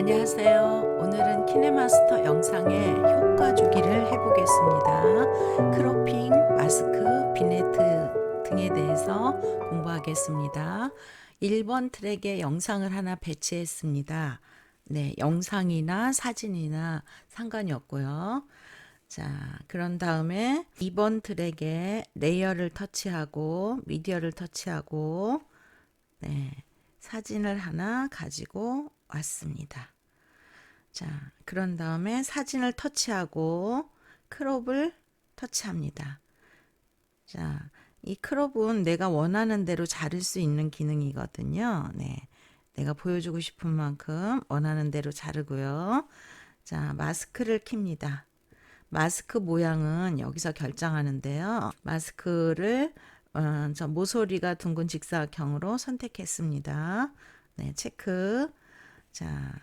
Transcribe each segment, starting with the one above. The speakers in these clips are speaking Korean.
안녕하세요. 오늘은 키네마스터 영상의 효과 주기를 해보겠습니다. 크로핑, 마스크, 비네트 등에 대해서 공부하겠습니다. 1번 트랙에 영상을 하나 배치했습니다. 네, 영상이나 사진이나 상관이 없고요. 자, 그런 다음에 2번 트랙에 레이어를 터치하고 미디어를 터치하고 네, 사진을 하나 가지고 왔습니다. 자, 그런 다음에 사진을 터치하고 크롭을 터치합니다. 자, 이 크롭은 내가 원하는 대로 자를 수 있는 기능이거든요. 네. 내가 보여주고 싶은 만큼 원하는 대로 자르고요. 자, 마스크를 킵니다. 마스크 모양은 여기서 결정하는데요. 마스크를 어, 저 모서리가 둥근 직사각형으로 선택했습니다. 네, 체크. 자,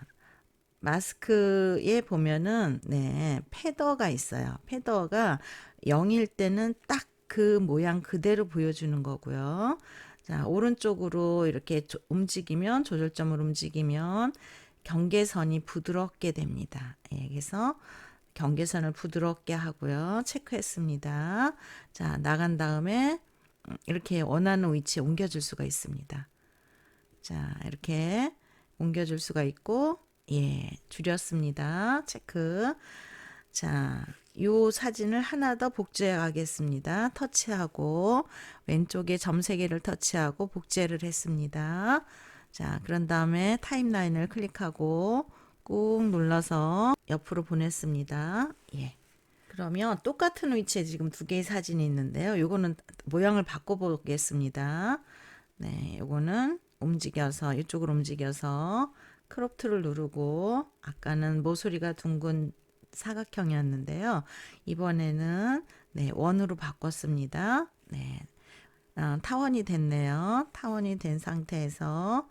마스크에 보면은 네, 패더가 있어요. 패더가 0일 때는 딱 그 모양 그대로 보여주는 거고요. 자, 오른쪽으로 이렇게 조, 움직이면 조절점을 움직이면 경계선이 부드럽게 됩니다. 예, 그래서 경계선을 부드럽게 하고요. 체크했습니다. 자, 나간 다음에 이렇게 원하는 위치에 옮겨줄 수가 있습니다. 자, 이렇게 옮겨줄 수가 있고, 예, 줄였습니다. 체크. 자, 요 사진을 하나 더 복제해 가겠습니다. 터치하고, 왼쪽에 점 세 개를 터치하고 복제를 했습니다. 자, 그런 다음에 타임라인을 클릭하고, 꾹 눌러서 옆으로 보냈습니다. 예. 그러면 똑같은 위치에 지금 두 개의 사진이 있는데요. 요거는 모양을 바꿔 보겠습니다. 네, 요거는 움직여서 이쪽으로 움직여서 크롭 툴을 누르고 아까는 모서리가 둥근 사각형이었는데요. 이번에는 네, 원으로 바꿨습니다. 네. 아, 타원이 됐네요. 타원이 된 상태에서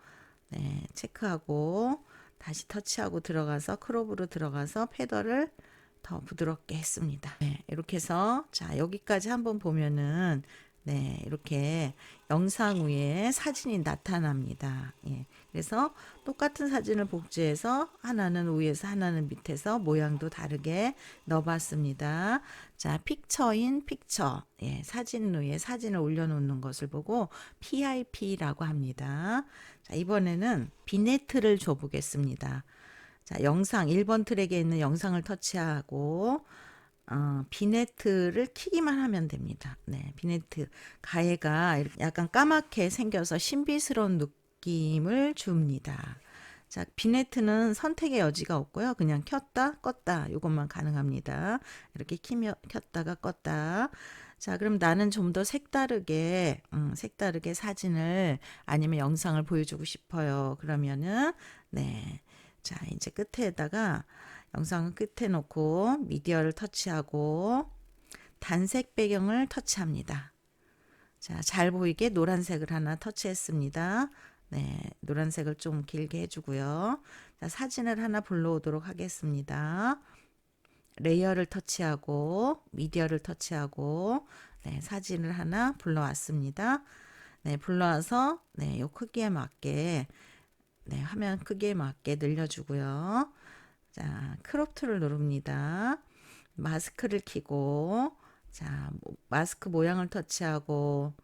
네, 체크하고 다시 터치하고 들어가서 크롭으로 들어가서 패더를 더 부드럽게 했습니다. 네, 이렇게 해서 자 여기까지 한번 보면은 네 이렇게 영상 위에 사진이 나타납니다. 예, 그래서 똑같은 사진을 복제해서 하나는 위에서 하나는 밑에서 모양도 다르게 넣어봤습니다. 자 픽처인 픽처 예, 사진 위에 사진을 올려놓는 것을 보고 PIP라고 합니다. 자 이번에는 비네트를 줘보겠습니다. 자, 영상 1번 트랙에 있는 영상을 터치하고 어, 비네트를 키기만 하면 됩니다. 네, 비네트 가해가 약간 까맣게 생겨서 신비스러운 느낌을 줍니다. 자, 비네트는 선택의 여지가 없고요. 그냥 켰다, 껐다 이것만 가능합니다. 이렇게 키며 켰다가 껐다. 자, 그럼 나는 좀 더 색다르게, 음, 색다르게 사진을 아니면 영상을 보여주고 싶어요. 그러면은, 네. 자, 이제 끝에다가 영상을 끝에 놓고 미디어를 터치하고 단색 배경을 터치합니다. 자, 잘 보이게 노란색을 하나 터치했습니다. 네, 노란색을 좀 길게 해주고요. 자, 사진을 하나 불러오도록 하겠습니다. 레이어를 터치하고 미디어를 터치하고 네, 사진을 하나 불러왔습니다. 네, 불러와서 네, 요 크기에 맞게 네, 화면 크기에 맞게 늘려주고요. 자, 크롭 툴을 누릅니다. 마스크를 키고, 자, 마스크 모양을 터치하고,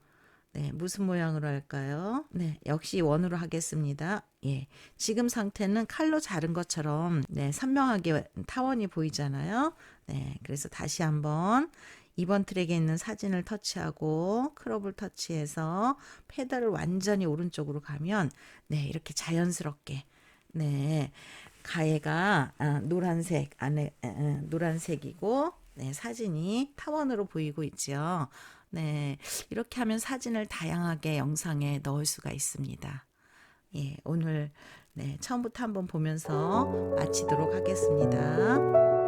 네, 무슨 모양으로 할까요? 네, 역시 원으로 하겠습니다. 예. 지금 상태는 칼로 자른 것처럼, 네, 선명하게 타원이 보이잖아요. 네, 그래서 다시 한번 2번 트랙에 있는 사진을 터치하고 크롭을 터치해서 페달을 완전히 오른쪽으로 가면 네 이렇게 자연스럽게 네 가해가 아, 노란색 안에 에, 노란색이고 네, 사진이 타원으로 보이고 있죠. 네 이렇게 하면 사진을 다양하게 영상에 넣을 수가 있습니다. 예 오늘 네 처음부터 한번 보면서 마치도록 하겠습니다.